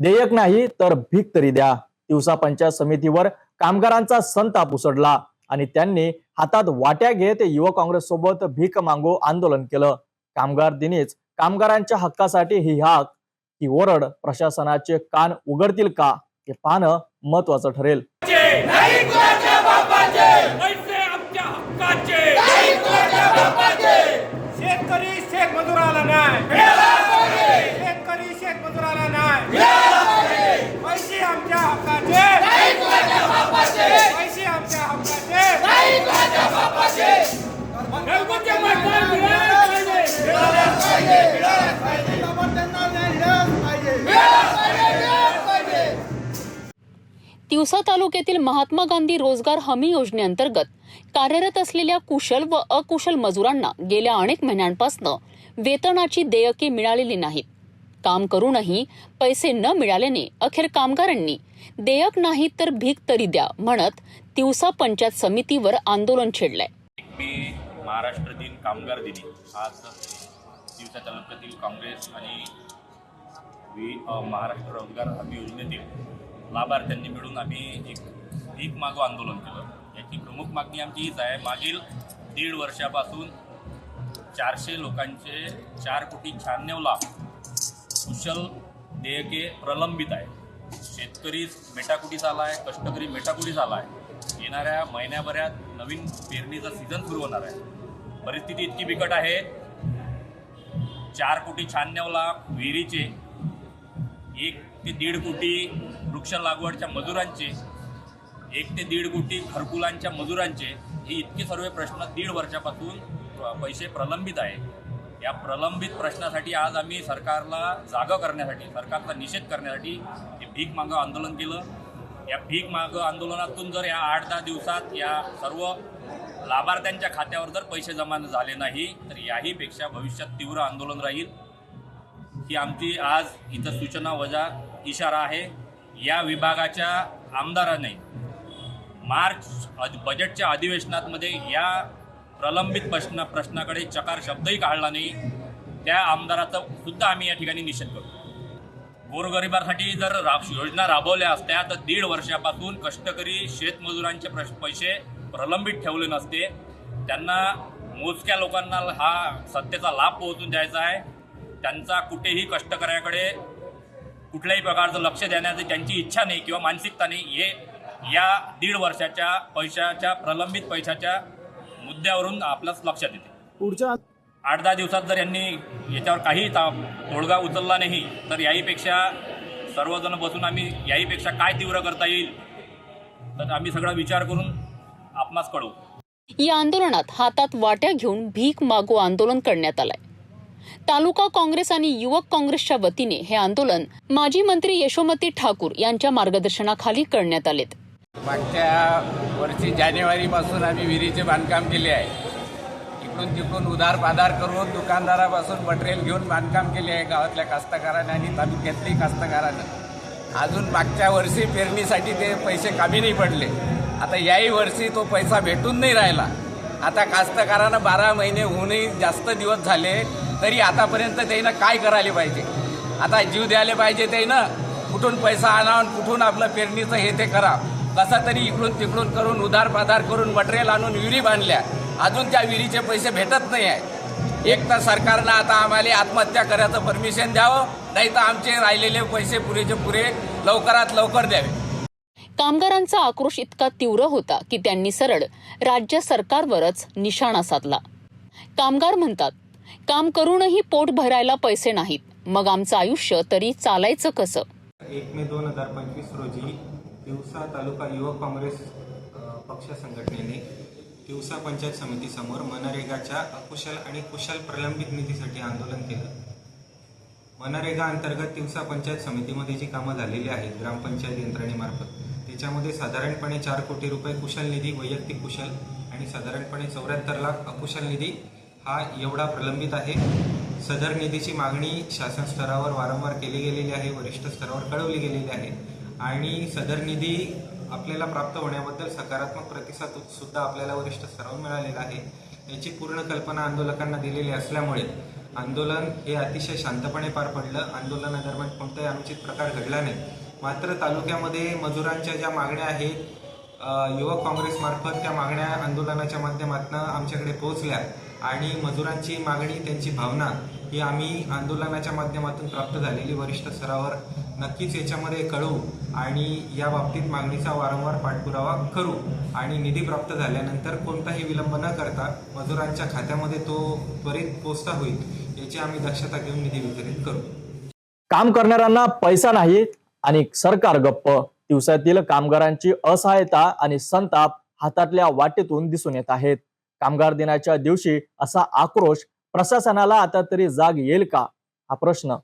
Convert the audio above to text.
देयक नाही तर भीक तरी द्या. दिवसा पंचायत समितीवर कामगारांचा संताप उसडला आणि त्यांनी हातात वाट्या घेत युवक काँग्रेस सोबत भीक मागो आंदोलन केलं. कामगार दिनीच कामगारांच्या हक्कासाठी ही हाक ही ओरड प्रशासनाचे कान उघडतील का हे पाहणं महत्वाचं ठरेल. तिवसा तालुक्यातील महात्मा गांधी रोजगार हमी योजनेअंतर्गत कार्यरत असलेल्या कुशल व अकुशल मजुरांना गेल्या अनेक महिन्यांपासून वेतनाची देयके मिळालेली नाहीत. काम करूनही पैसे न मिळाल्याने अखेर कामगारांनी देयक नाही तर भीक तरी द्या म्हणत तिवसा पंचायत समितीवर आंदोलन छेडलंय. मी महाराष्ट्र दिन कामगार दिनी. आज दिवसा तालुक्यातील काँग्रेस आणि महाराष्ट्र रोजगार हमी योजनेतील लाभार्थ्यांनी मिळून आम्ही एक भीक मागो आंदोलन केलं. याची प्रमुख मागणी आमची हीच आहे. मागील दीड वर्षापासून चारशे लोकांचे चार कोटी शहाण्णव लाख कुशल देयके प्रलंबित आहे. शेतकरी मेटाकुटी झाला आहे कष्टकरी मेटाकुटी झाला आहे. येणाऱ्या महिन्याभरात नवीन पेरणीचा सीझन सुरू होणार आहे. परिस्थिती इतकी बिकट आहे. चार कोटी शहाण्णव लाख विहिरीचे एक ते दीड कोटी वृक्ष लागवडच्या मजुरांचे एक ते दीड कोटी घरकुलांच्या मजुरांचे हे इतके सर्व प्रश्न दीड वर्षापासून पैसे प्रलंबित आहे. या प्रलंबित प्रश्नासाठी आज आम्ही सरकारला जागं करण्यासाठी सरकारचा निषेध करण्यासाठी हे भीक मागं आंदोलन केलं. या भीक मागं आंदोलनातून जर या आठ दहा दिवसात या सर्व लाभार्थ्यांच्या खात्यावर जर पैसे जमा झाले नाही तर याहीपेक्षा भविष्यात तीव्र आंदोलन राहील. ही आमची आज इथं सूचना वजा इशारा आहे. या विभागाच्या आमदाराने मार्च बजेटच्या अधिवेशनातमध्ये या प्रलंबित प्रश्न प्रश्नाकडे चकार शब्दही काढला नाही. त्या आमदाराचा सुद्धा आम्ही या ठिकाणी निषेध करतो. गोरगरिबांसाठी जर राब योजना राबवल्या असत्या तर दीड वर्षापासून कष्टकरी शेतमजुरांचे प्रश पैसे प्रलंबित ठेवले नसते. त्यांना मोजक्या लोकांना हा सत्तेचा लाभ पोहोचून द्यायचा आहे. त्यांचा कुठेही कष्टकऱ्याकडे कुठल्याही प्रकारचं लक्ष देण्याची त्यांची इच्छा नाही किंवा मानसिकता नाही हे या दीड वर्षाच्या पैशाच्या प्रलंबित पैशाच्या मुद्द्यावरून आपल्याच लक्षात येते पुढच्या आठ दहा दिवसात जर यांनी याच्यावर काही ता तोडगा उचलला नाही तर याहीपेक्षा सर्वजण बसून आम्ही याहीपेक्षा काय तीव्र करता येईल तर आम्ही सगळा विचार करून आपणास कळवू. या आंदोलनात हातात वाट्या घेऊन भीक मागो आंदोलन करण्यात आलंय. तालुका काँग्रेस आणि युवक काँग्रेसच्या वतीने हे आंदोलन माजी मंत्री यशोमती ठाकूर यांच्या मार्गदर्शनाखाली करण्यात आलेत. मागच्या वर्षी जानेवारीपासून आम्ही विहिरीचे बांधकाम केले आहे. इकडून तिकडून उधार पाधार करून दुकानदारापासून मटेरियल घेऊन बांधकाम केले आहे गावातल्या कास्तकारांनी आणि तालुक्यातली कास्तकारानं. अजून मागच्या वर्षी पेरणीसाठी ते पैसे कामी नाही पडले. आता याही वर्षी तो पैसा भेटून नाही राहिला. आता कास्तकारानं बारा महिने होऊनही जास्त दिवस झाले. तरी आतापर्यंत त्यानं काय करायला पाहिजे? आता जीव द्यायला पाहिजे त्यानं. कुठून पैसा आणा कुठून आपलं पेरणीचं हे ते करा. कसा तरी इकडून तिकडून करून उधार पाधार करून मटेरियल आणून विहिरी बांधल्या. अजून त्या विहिरीचे पैसे भेटत नाही आहे. एक तर सरकारनं आता आम्हाला आत्महत्या करायचं परमिशन द्यावं नाही तर आमचे राहिलेले पैसे पुरेचे पुरे लवकरात लवकर द्यावे. कामगारांचा आक्रोश इतका तीव्र होता की त्यांनी सरळ राज्य सरकारवरच निशाणा साधला. कामगार म्हणतात काम करूनही पोट भरायला पैसे नाहीत. मग आमचं आयुष्य तरी चालायचं कसं? एक मे दोन हजार पंचवीस रोजी दिवसा तालुका युवक काँग्रेस पक्ष संघटनेने दिवसा पंचायत समितीसमोर मनरेगाच्या अकुशल आणि कुशल प्रलंबित निधीसाठी आंदोलन केलं. मनरेगा अंतर्गत दिवसा पंचायत समितीमध्ये जी कामं झालेली आहेत ग्रामपंचायत यंत्रणेमार्फत त्याच्यामध्ये साधारणपणे चार कोटी रुपये कुशल निधी वैयक्तिक कुशल आणि साधारणपणे चौऱ्याहत्तर लाख अकुशल निधी हा एवढा प्रलंबित आहे. सदर निधीची मागणी शासन स्तरावर वारंवार केली गेलेली आहे वरिष्ठ स्तरावर कळवली गेलेली आहे. आणि सदर निधी आपल्याला प्राप्त होण्याबद्दल सकारात्मक प्रतिसाद सुद्धा आपल्याला वरिष्ठ स्तरावर मिळालेला आहे. याची पूर्ण कल्पना आंदोलकांना दिलेली असल्यामुळे आंदोलन हे अतिशय शांतपणे पार पडलं. आंदोलनादरम्यान कोणताही अनुचित प्रकार घडला नाही. मात्र तालुक्यामध्ये मजुरांच्या ज्या मागण्या आहेत युवक काँग्रेसमार्फत त्या मागण्या आंदोलनाच्या माध्यमातून आमच्याकडे पोहोचल्या. आणि मजुरांची मागणी त्यांची भावना ही आम्ही आंदोलनाच्या माध्यमातून प्राप्त झालेली वरिष्ठ स्तरावर नक्कीच याच्यामध्ये कळवू आणि या बाबतीत मागणीचा वारंवार पाठपुरावा करू. आणि निधी प्राप्त झाल्यानंतर कोणताही विलंब न करता मजुरांच्या खात्यामध्ये तो त्वरित पोचता होईल याची आम्ही दक्षता घेऊन निधी वितरित करू. काम करणाऱ्यांना पैसा नाही आणि सरकार गप्प. दिवसातील कामगारांची असहायता आणि संताप हातातल्या वाटेतून दिसून येत आहेत. कामगार दिनाच्या दिवशी असा आक्रोश प्रशासनाला आता तरी जाग येईल का? हा प्रश्न.